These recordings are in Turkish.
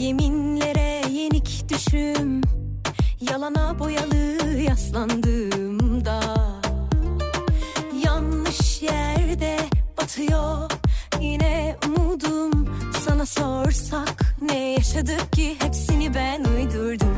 Yeminlere yenik düşüm Yalana boyalı yaslandığımda Yanlış yerde batıyor yine umudum. Sana sorsak ne yaşadık ki hepsini ben uydurdum.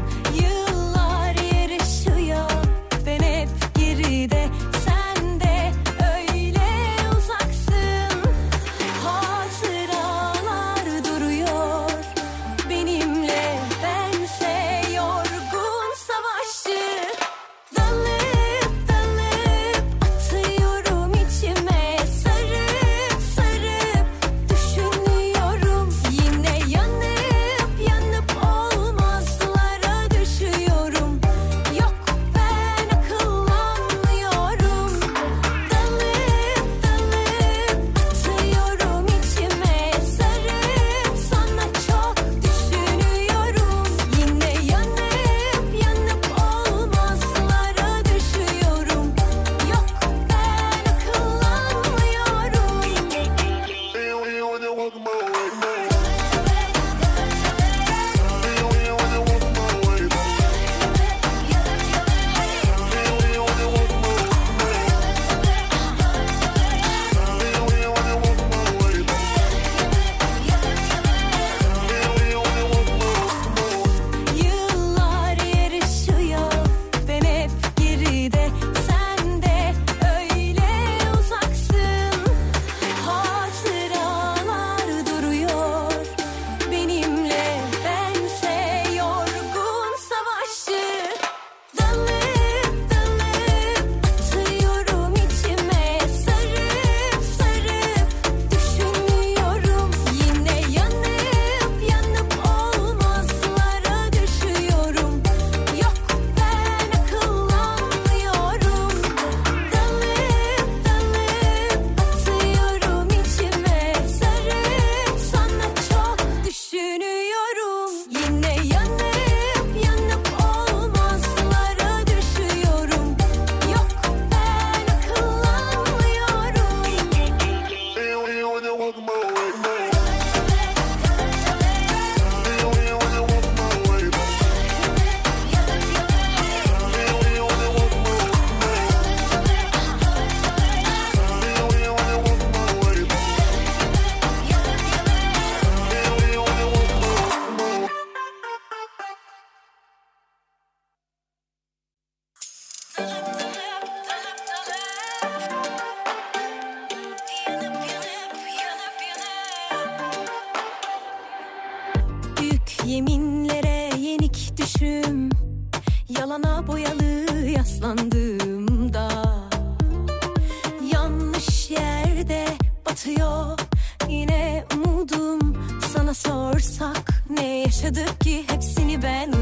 Yeminlere yenik düşüm. Yalana boyalı yaslandığımda Yanlış yerde batıyor yine umudum. Sana sorsak ne yaşadık ki hepsini ben